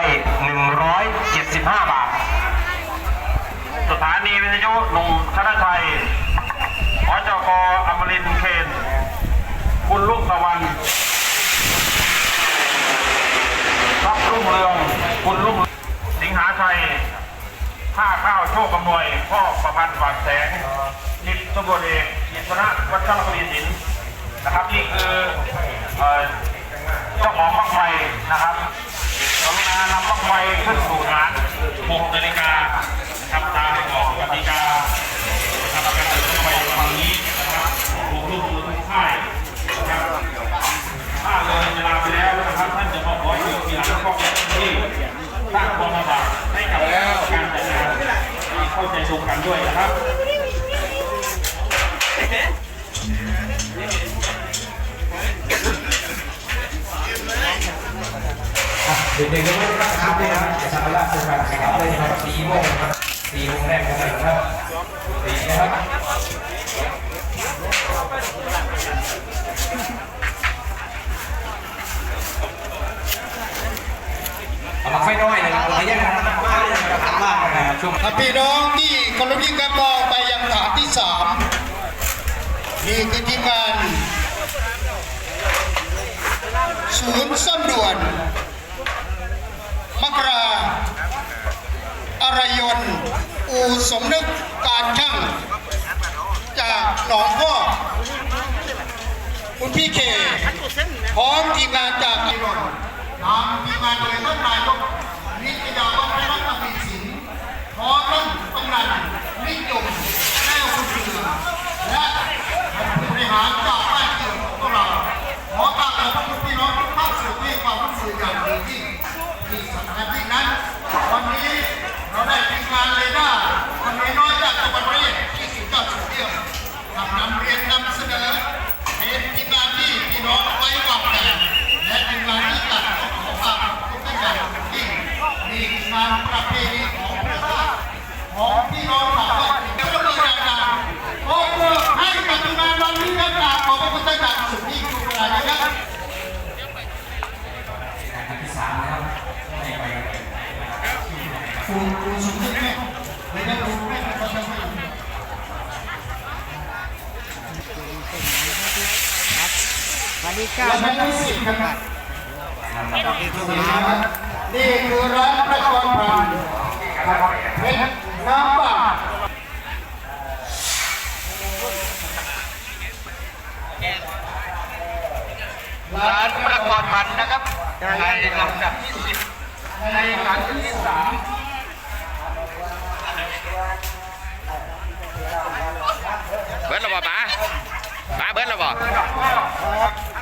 ได้175 บาท สถานีวิทยุหนุ่มธนชัยอจกอมรินเคน คุณลุงตะวันรับรุ่งเรือง คุณลุงสิงหาชัยท่าข้าวโชคกำนวย พ่อประพันธ์ฝากแสงจิตสมบูรณ์เอกอิสระวัชรปรีสินนะครับ นี่คือเจ้าของบังไฟนะครับ รุณานำบังไฟขึ้นสู่ฐาน6นาฬิกานะครับตามกฎกติกา เด็กๆก็ไม่ได้รับครับด้วยนะอย่าทำเวลาเกินไปนะครับเลยครับสี่โมงครับสี่โมงแรกกันเลยนครับสี่นะครับเอามาไฟน้อยนะครับเอามาแยกกันนะครับมาเลยนะครับมานะครับช่วงถ้าพี่น้องที่คารพยิ่งครับมองไปยังฐานที่สามนี่คือทีมงานศูนย์ซ่อมด่วน มกราอารยนอูสมนึกการช่าง จากหนองพ่อคุณพี่เคพร้อมทีมงานจากอีรอนนำทีมงานโดยท่านนายกนิติดาวัฒนธรรมศิลป์พร้อมท่านกำนันนิยม มารู้าจะไม่สวัสดีค่ะเราไม่ได้สิทธิ์ครับนี่คือร้านประกอบพันธ์เป็นน้ำป่าร้านประกอบพันธ์นะครับในลำดับที่สิบในครั้งที่สาม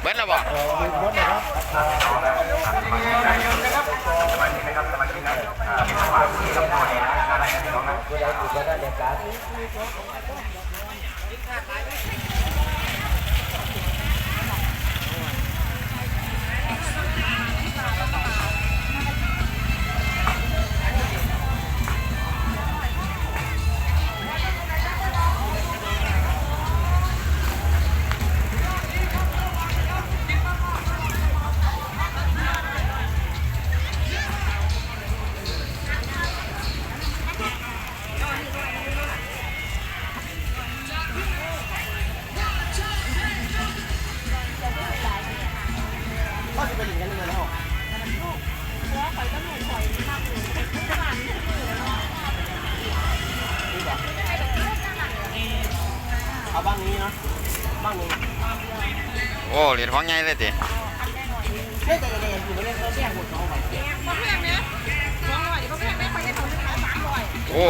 บิร์ดระบอเอา คนนี้เขาขายสามร้อยโอ้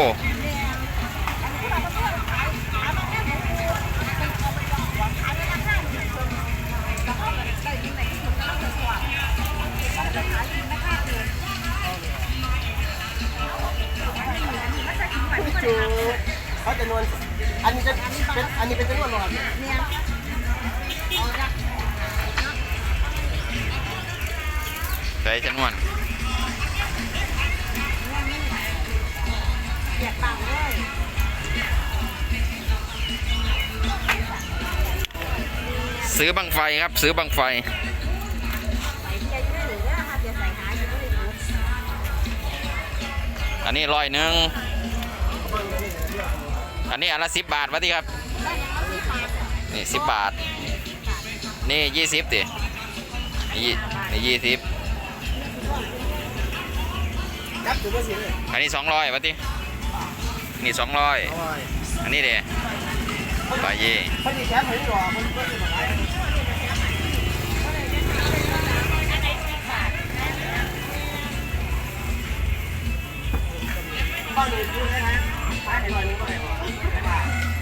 จูเขาจะนวลอันนี้จะเป็นอันนี้เป็นจำนวนหรอเนี่ย ใส่จำนวนเปียกปากเลยซื้อบังไฟครับ ซื้อบังไฟอันนี้ร้อยหนึ่งอันนี้อันละสิบบาทวะที่ครับ นี่สิบบาท นี่ยี่สิบดินี่ยี่สิบ ยับถือว่าสิเลยอันนี้สองร้อยวะที่นี่สองร้อยอันนี้เด้บาเย่พอดีแชมป์เห็นหรอมันก็จะมาไล่บ้านเลยพูดได้ไหมไปไหนมาดูไปไหนมา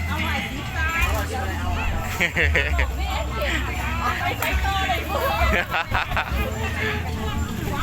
เอาไว้ที่ซ้ายเอาไว้ที่ไหนเอาไปใช้ต่อเลยพวกน่าจะมอสีน่าจะของเด่นบางไฟได้ก็คือบางไฟอย่าของเงินหรอเด้เล่นต้องไปได้ต่อยกินแล้ว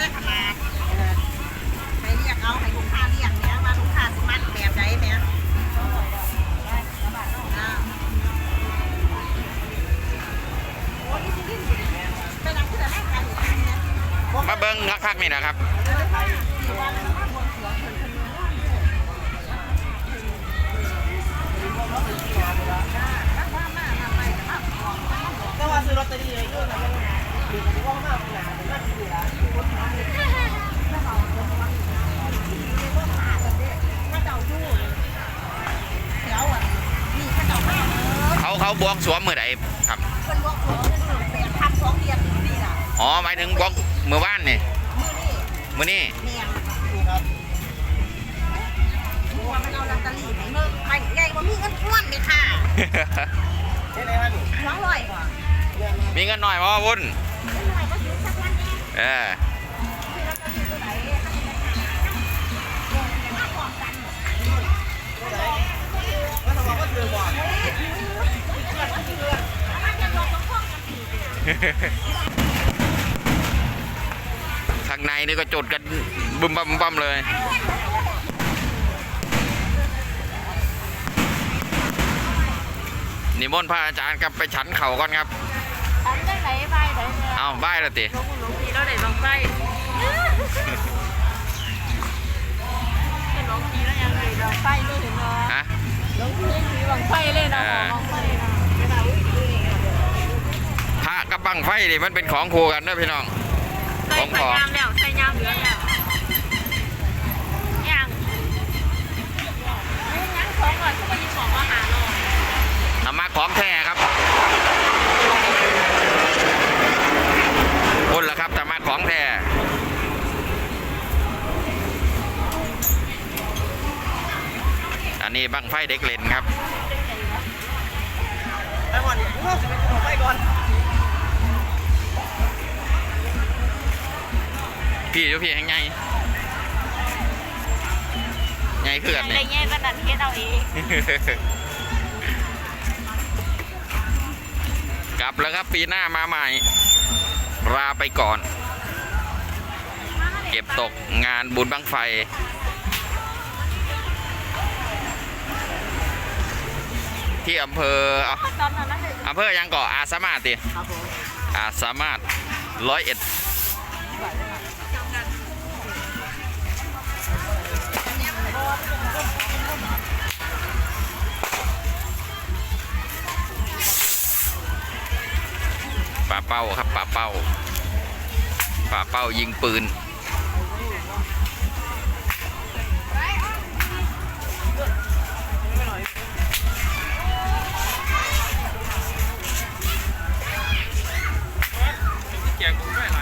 มันก็แล้ขนาดไปเรียกเอาให้ลูกค้าเรียกเนี่ยว่าลูกค้าสิมัดแบบใดเนี่ยอ่าไหนเนี่ยมาเบิ้งคักๆนี่นะครับก็ว่าซื้อลอตเตอรี่เลยดีกว่าว่ามากขนาดนั้นดีละถ้าเจ้าอยู่เดี๋ยวอะนี่ถ้าเจ้ามา เออเขาเขาบวงสรวมเมื่อไหร่ครับเป็นบอกหัวเป็นแบบทำสองเดือนนี่ล่ะอ๋อหมายถึงบวงเมื่อวานนี่มือนี่มื้อนี้เมียมัวมันเอาลอตเตอรี่ให้มึงไปไงว่ามีเงินท้วนไหมค่ะใช่ไหมครับนี่สองร้อยกว่ามีเงินหน่อยมาวุ่นเงินหน่อยก็ซื้อสักวันนี้เออซื้อ ข้างในนี่ก็จุดกันบึมบัมบึมบัมเลยนิมนต์พระอาจารย์ครับไปฉันเข่าก่อนครับอันได้ไหนใบไหนเนี่ยเอาไหว้และติหลวงหลวงพี่แล้วไหนบางไฟเป็นหลวงพี่แล้วยังไงบางไฟไม่เห็นเนาะฮะหลวงพี่มีบางไฟเลยนะบางไฟนะไม่ได้อุ้ยอุ้ย พระ กับบังไฟนี่มันเป็นของคู่กันเด้อพี่น้อง ใส่ใส่ยามแล้วใส่ยามเหลือแล้วยังยังของก่อนเขาไปยิงของมาหาเรานำมาของแท้ครับคุณล่ะครับแต่มาของแท้อันนี้บังไฟเด็กเล่นครับ ไปก่อนกูจะไปก่อน พี่อยู่พี่แห่งไงไงคือกันอะไรนี่เงี้ยก็นันเฮ็ดเอาเองกลับแล้วครับปีหน้ามาใหม่ ลาไปก่อน เก็บตกงานบุญบังไฟ ที่อำเภออะตอนนั้นนั่นเลยอำเภอยังก่ออาสามารถติครับผมอาสามารถร้อยเอ็ด ป่าเป้าครับป่าเป้าป่าเป้ายิงปืนแกงผมไม่ไหล